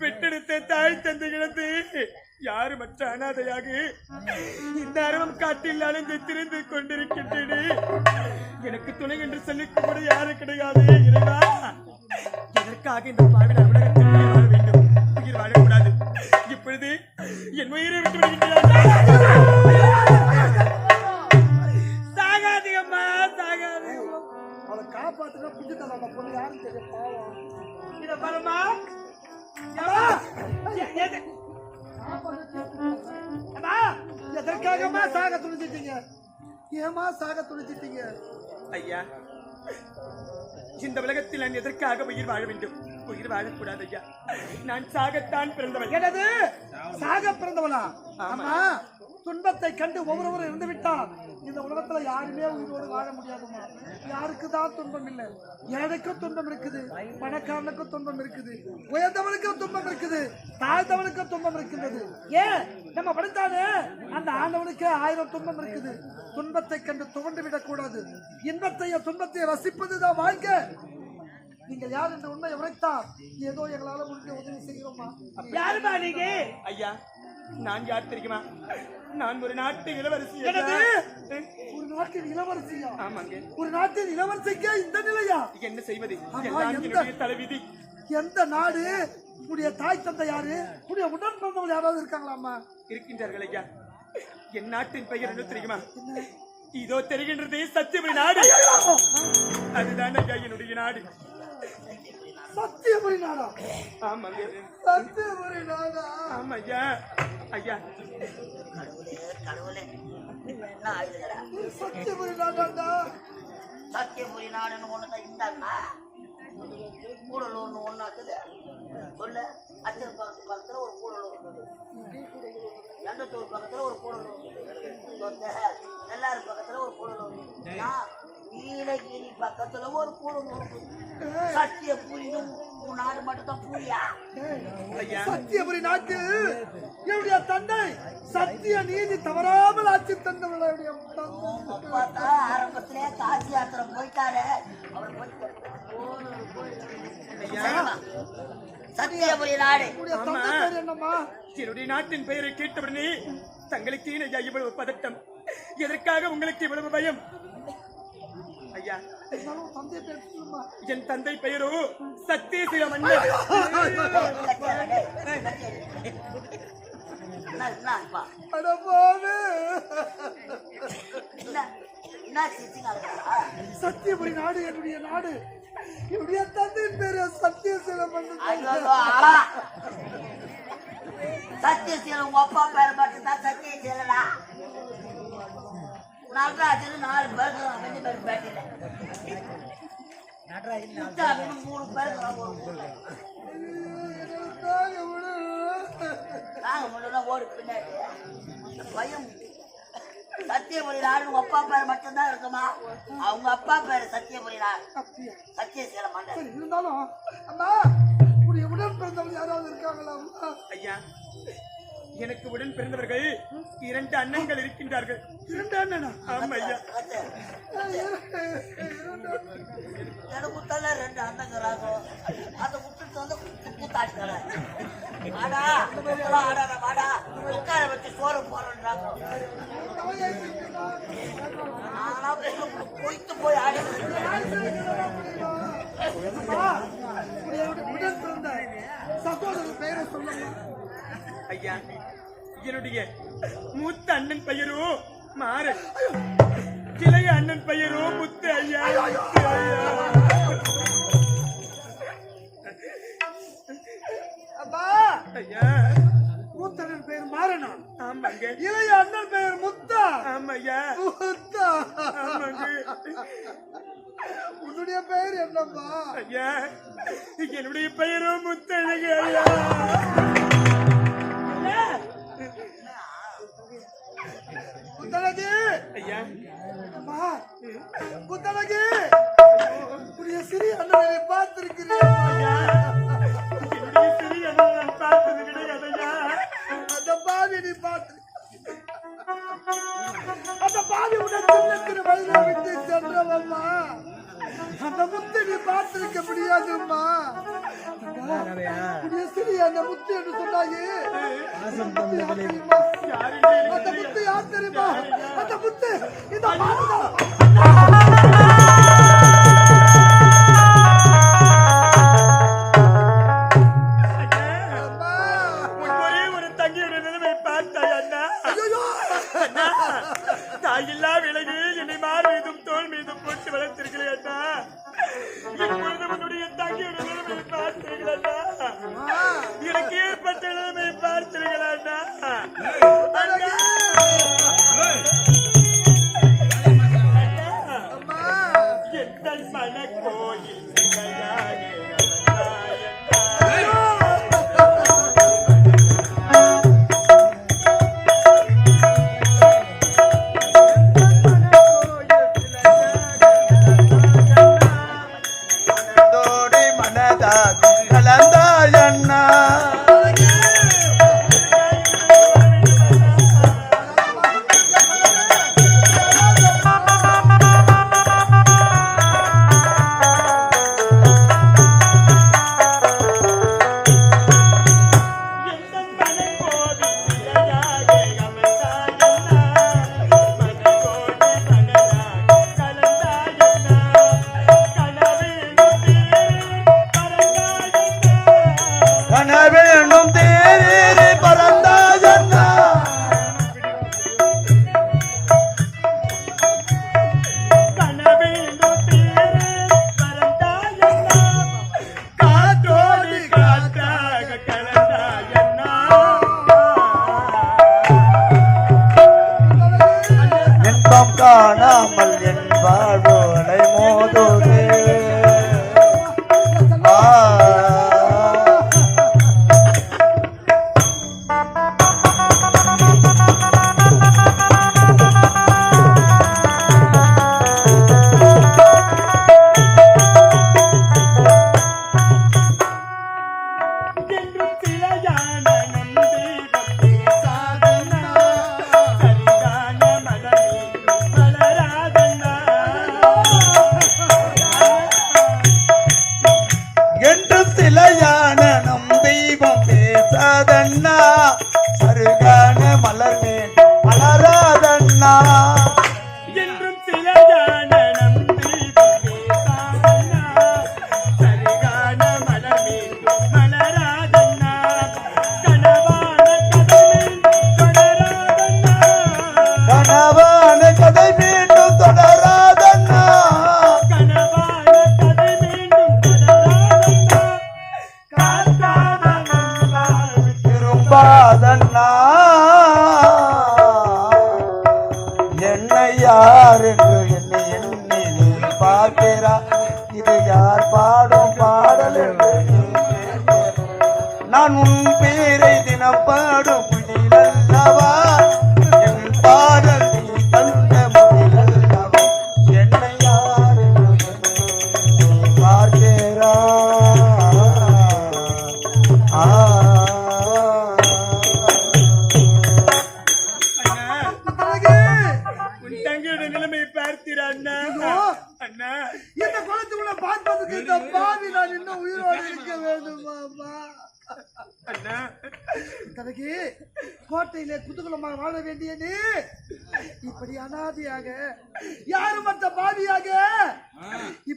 பெற்றெடுத்த தாய் தந்தை இழந்து யாரு மற்ற அனாதையாக? இந்த அரவம் காட்டில் அலைந்து திரிந்து கொண்டிருக்கின்றேனே. எனக்கு துணை என்று சொல்லிக்க கூட யாரும் கிடையாது இறைவா. எதற்காக இந்த பாவிட உலகத்தில் வாழ வேண்டும்? உயிர் வாழக்கூடாது. இப்பொழுது என் உயிரை விட்டு விடுகின்றார் சாகாதீங்கம்மா சாகாதீங்கம்மா அவளை காப்பாத்துனா அந்த பொண்ணு யாரும் தெரியும் பாவம். இத பாரும்மா. எதற்காகமா சாக துணிச்சிட்டீங்க ஏமா சாக துணிச்சிட்டீங்க ஐயா இந்த உலகத்தில் நான் எதற்காக உயிர் வாழ வேண்டும்? உயிர் வாழக்கூடாது ஐயா நான் சாகத்தான் பிறந்தவன் எனது சாக பிறந்தவனா அம்மா துன்பத்தை கண்டு ஒவ்வொருவரும் இருந்து விட்டால் இந்த உலகத்துல யாருமே உயிரோடு வாழ முடியாதுமா யாருக்கு தான் துன்பம் இல்லை? ஏழைக்கும் துன்பம் இருக்குது. பணக்காரனுக்கும் துன்பம் இருக்குது. உயர்ந்தவனுக்கும் துன்பம் இருக்குது. தாழ்ந்தவனுக்கும் துன்பம் இருக்கின்றது. ஏன் நம்ம படித்தானே அந்த ஆண்டவனுக்கு ஆயிரம் துன்பம் இருக்குது. துன்பத்தை கண்டு துவண்டு விடக்கூடாது. இன்பத்தையும் துன்பத்தையும் ரசிப்பதுதான் வாழ்க்கை. நீங்கள் யார் என்ற உண்மை உரைத்தால் ஏதோ எங்களால முடிஞ்ச உதவி செய்கிறோமா? யாருமா நீங்க? ஐயா நான் யார் தெரியுமா? நான் ஒரு நாட்டு இளவரசி? ஒரு நாட்டின் இளவரசியா? ஆமாங்க. ஒரு நாட்டின் இளவரசிக்கே இந்த நிலையா? என்ன செய்வது? என்னுடைய தலைவிதி. எந்த நாடு? உடைய தாய் தந்தை யாரு? உடைய உடன் பிறந்தவங்க யாராவது இருக்காங்களாமா இருக்கின்றார்கள் ஐயா. என் நாட்டின் பெயர் என்ன தெரியுமா? இதோ தெரிகின்றது சத்தியமணி நாடு. அதுதான் ஐயா என்னுடைய நாடு. சத்தியபுரி நாடா ஆமாங்க. சத்தியபுரி நாடா ஆமா ஐயா. ஐயா. கடவுளே என்ன ஆகுதுடா சத்தியபுரி நாடாண்டா சத்தியபுரி நாடுன்னு ஒண்ணுதான் இந்தாக்கா. கூடலூர்னு ஒண்ணு இருக்குது. சொல்லு அச்சல் பக்கத்து பக்கத்துல ஒரு கூடலூர் இருக்குது. எண்டத்தூர் பக்கத்துல ஒரு கூடலூர் சொந்த எல்லாரும் பக்கத்துல ஒரு கூடலூர் நான் நீலகிரி பக்கத்துல ஒரு கூடலூர் சத்திய புரியும் உன் நாடு மட்டும் தான் புரியா சத்தியபுரி நாட்டில் என்னுடைய தந்தை சத்திய நீதி தவறாமல் ஆட்சி தந்தவர்களுடைய தந்தை. அப்பா தான் ஆரம்பத்திலே காசி யாத்திரை போயிட்டாரு. அவர் சத்தியபுரி நாடு. என்னுடைய தந்தை பேர் என்னம்மா? என்னுடைய நாட்டின் பெயரை கேட்டவுடனே தங்களுக்கு இவ்வளவு பதட்டம்? எதற்காக உங்களுக்கு இவ்வளவு பயம்? ஐயா. தந்தை என் தந்தை பெயரோ சத்தியசில மன்னர் சத்தியபுரி நாடு என்னுடைய நாடு. என்னுடைய தந்தையின் பேரு சத்தியசீலம் ஐயோ ஆளா. சத்தியசீலம் உங்க அப்பா பேர் மட்டும்தான் சத்தியசீலனா நடராஜன் நாலு பேர் ரெண்டு பேர் பேட்டில முத்தாபின்னு மூணு பேர் நாங்க முன்னா ஓடி பின்னாடி. அந்த பையன் சத்தியபுரி நாடு உங்க அப்பா பேர் மட்டும்தான் இருக்குமா? அவங்க அப்பா பேர் சத்தியபுரி நாடு சத்தியசீலம் மண்டல் இருந்தாலும் அம்மா உடைய உடன் பிறந்தவங்க யாராவது இருக்காங்களா ஐயா. எனக்கு உடன் பிறந்தவர்கள் இரண்டு அண்ணன்கள் இருக்கின்றார்கள். இரண்டு அண்ணனா? ஆமா ஐயா எனக்கு தலை ரெண்டு அண்ணங்களாகும் அதை விட்டுட்டு வந்து ஆடா இதெல்லாம் என்னுடைய மூத்த அண்ணன் பெயரோ? மாறு. இளைய அண்ணன் பெயரோ? முத்து ஐயா அப்பா! ஐயா. மூத்தண்ணன் பெயர் மாறனா? ஆமாங்க. இளைய அண்ணன் பெயர் முத்தா? ஆமாய்யா முத்தா. ஆமாங்க. உன்னுடைய பெயர் என்னப்பா? ஐயா என்னுடைய பெயரோ முத்தழகு ஐயா. முத்தழகி ஐயா. அம்மா முத்தழகி உன்னுடைய சிறிய அண்ணனை பார்த்திருக்கிறேன் சிறிய அண்ணனை பார்த்தது கிடையாது ஐயா. அந்த பாவி நீ பார்த்து அந்த பாவி உடன் சின்ன சிறு வயதில் விட்டு சென்றவம்மா அந்த முத்து நீ பார்த்திருக்க முடியாதும்மா. சிறிய அந்த முத்து என்று சொன்னாயே. அந்த முத்து யார் தெரியுமா? அந்த முத்து இந்த கலந்தாய். இது யார் பாடும் பாடல் நான் உன் பேர்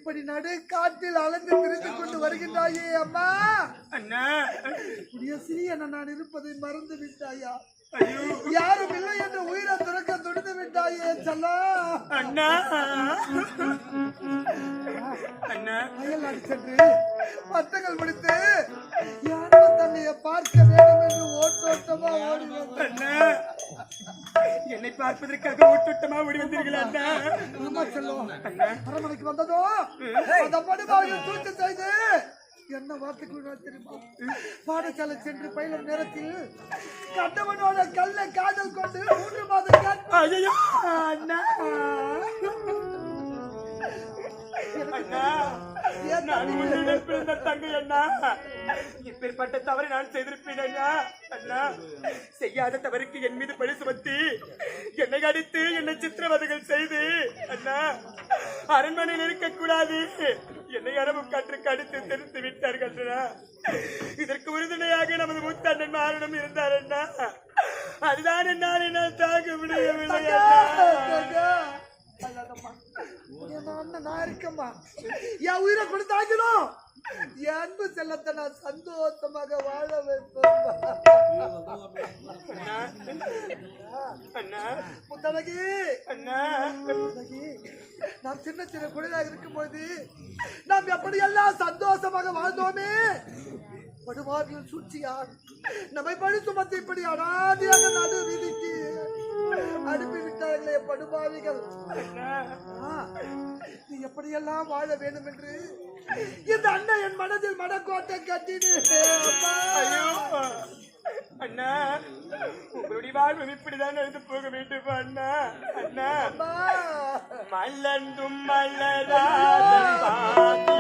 இப்படி நடு காட்டில் அலைந்து திரிந்து கொண்டு வருகின்றாயே அம்மா. அண்ணா. சிறியன நான் இருப்பதை மறந்து விட்டாயா யாரும் இல்லை என்று உயிரை துறக்க துணிந்து விட்டாயே செல்லா. அண்ணா. அண்ணா. சென்று பத்தங்கள் முடித்து யாரும் தன்னைய பார்க்க வேண்டும் என்று ஓட்டோட்டமா ஓடி அண்ணா. என்னை பார்ப்பதற்காக ஓட்டோட்டமா ஓடி வந்தீர்கள் அண்ணா? ஆமா செல்லும் அரண்மனைக்கு வந்ததோ? அந்த படுபாவியை தூக்கி செய்து என்ன வார்த்தைக்கு தெரியுமா? பாடசாலை சென்று பயிலும் நேரத்தில் கண்டவனோட கல்ல காதல் கொண்டு மூன்று மாதம் காத்து ஐயோ அண்ணா. அண்ணா நான் உன்னுடன் பிறந்த தங்கை அண்ணா. இப்பேற்பட்ட தவறை நான் செய்திருப்பேன் அண்ணா. அண்ணா செய்யாத தவறுக்கு என் மீது பழி சுமத்தி என்னை அடித்து என்னை சித்திரவதைகள் செய்து அண்ணா அரண்மனையில் இருக்கக்கூடாது. என்னை அரபு காற்றுக்கு அடித்து தெரிந்து விட்டார்கள் இதற்கு உறுதுணையாக நமது மூத்த அண்ணன் மாறனும் இருந்தார் அண்ணா. அதுதான் என்னால் என்னால் தாங்க முடியவில்லை நான் இருக்கம்மா. என் உயிரை கொடுத்தாக்கணும் என் அன்பு செல்லத்தை நான் சந்தோஷமாக வாழ வைப்பேன் முத்தழகி, நாம் சின்ன சின்ன குழந்தையாக இருக்கும்போது நாம் எப்படியெல்லாம் சந்தோஷமாக வாழ்ந்தோமே? படுவார்கள் சூழ்ச்சியார் நம்மை பழி சுமத்தி இப்படி அனாதியாக நடு வீதிக்கு அனுப்பி விட்டார்களே படுபாவிகள். நீ எப்படியெல்லாம் வாழ வேண்டும் என்று இந்த அண்ணன் என் மனதில் மனக்கோட்டை கட்டினு ஐயோ. அண்ணா உங்களுடைய வாழ்வு இப்படிதான் எழுந்து போக வேண்டும் அண்ணா. அண்ணா. மலர்ந்தும் மலராத பாதி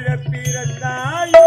வாழ பிறந்தாயண்ணா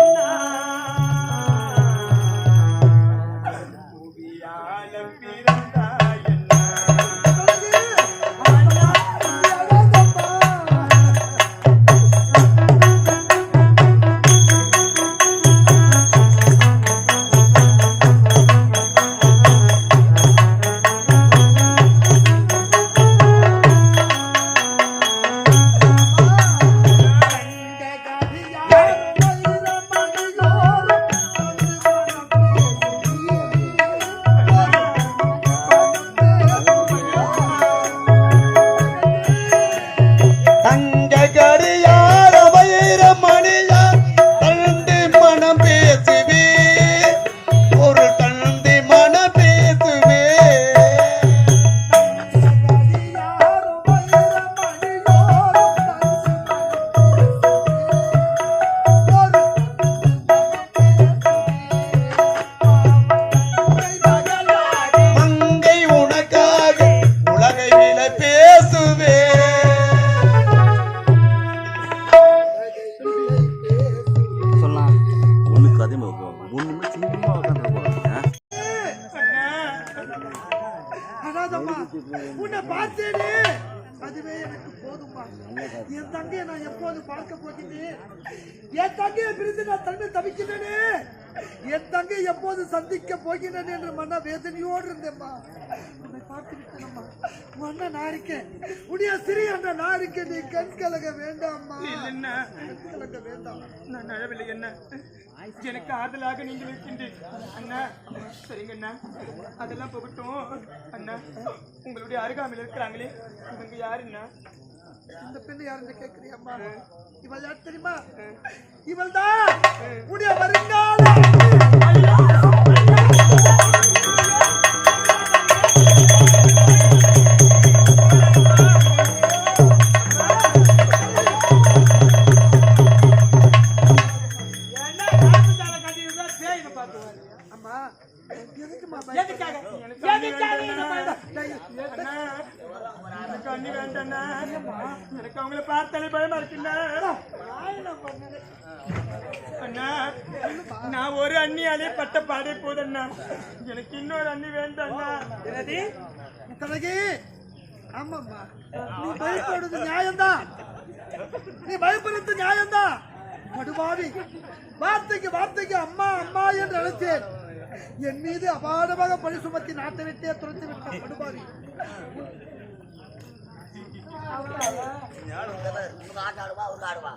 என் தங்கையை பிரிந்து நான் தன்னை தவிக்கிறேனே என் தங்கை எப்போது சந்திக்க போகிறேன் என்று மன வேதனையோடு இருந்தேம்மா. உன்னை பார்த்து விட்டேனம்மா மன்ன நான் இருக்கேன் உடைய சிறிய அண்ணா நான் இருக்கேன் நீ கண் வேண்டாம்மா. கண் கலங்க வேண்டாம். நான் அழவில்லை என்ன? எனக்கு ஆறுதலாக நீங்கள் இருக்கின்றீர். அண்ணா சரிங்க அண்ணா. அதெல்லாம் போகட்டும். அண்ணா உங்களுடைய அருகாமையில் இருக்கிறாங்களே. இவங்க யாருண்ணா இந்த பெண்ணு யாருன்னு கேட்கிறியம்மா இவள் யார் தெரியுமா? இவள் தான் உடைய வருங்கால. பாடே போதண்ணா. எனக்கு இன்னொரு அண்ணி வேண்டாண்ணா. கனகி ஆமாம்மா. நீ பயப்படுறது நியாயம்தான் நீ பயப்படுறது நியாயம்தான் படுபாவி வார்த்தைக்கு வார்த்தைக்கு அம்மா அம்மா என்று அழைத்தேன். என் மீது அபாரமாக பழி சுமத்தி நாட்டை விட்டே துரத்தி விட்ட படுபாவி உங்க ஆட்டம் ஆடுவா அவங்க ஆடுவா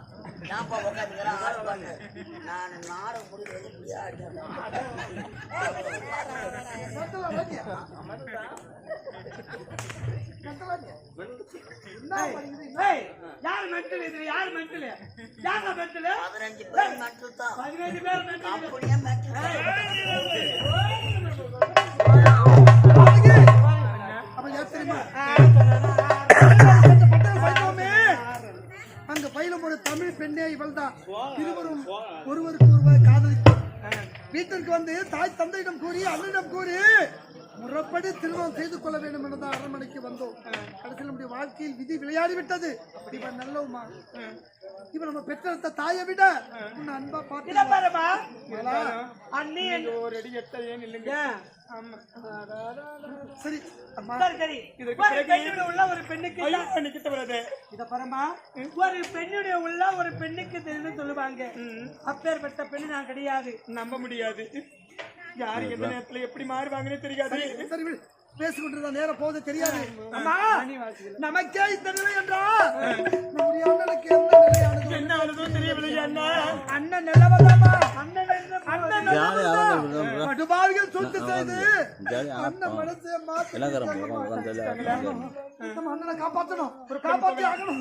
உட்காந்துக்கிறேன் ஆடுவாங்க நான் நாட முடிவு இப்படியே நந்தலா மென்டல் இது யார் மென்டல் யாரா மென்டல் பதினஞ்சு பேர் மட்டும் தான் பதினேழு பேர் மென்டல் அப்படியே மட்டும் கனகி, அவன் தெரியுமா? ஒரு தமிழ் பெண்ணே இவள்தான். இருவரும் ஒருவருக்கு ஒருவர் காதலித்தோம் வீட்டிற்கு வந்து தாய் தந்தையிடம் கூறி அண்ணனிடம் கூறி முறைப்படி திருமணம் செய்து கொள்ள வேண்டும் என்றுதான் அரண்மனைக்கு வந்தோம். கடைசியில் நம்முடைய வாழ்க்கையில் விதி விளையாடி விட்டது இவன் நல்லவுமா இவன் நம்ம பெற்றெடுத்த தாயை விட உன்னை அன்பா பார்த்து ஒரு அடி எட்ட ஏன் இல்லைங்க? சரி ஒரு பெண்ணுடைய உள்ள ஒரு பெண்ணுக்கு சொல்லுவாங்க. அப்பேற்பட்ட பெண்ணு நான் கிடையாது. நம்ப முடியாது. யாரு எந்த நேரத்துல எப்படி மாறுவாங்கன்னு தெரியாது. சரி விடு. பேசிக்கொண்டிருந்தா நேரம் போவது தெரியாது. அம்மா நமக்கே இந்த நிலை என்றா? நம்முடைய அண்ணனுக்கு என்ன நிலையானது என்ன ஆனதோ தெரியவில்லை அண்ணா. அண்ணன் அண்ணன் என்ன- அண்ணன். ஆரம்பிக்கிறோம். படுபாவிகள் சொத்து செய்து அண்ணன் மனசை மாத்தி அண்ணனை காப்பாற்றணும் காப்பாத்தி ஆகணும்.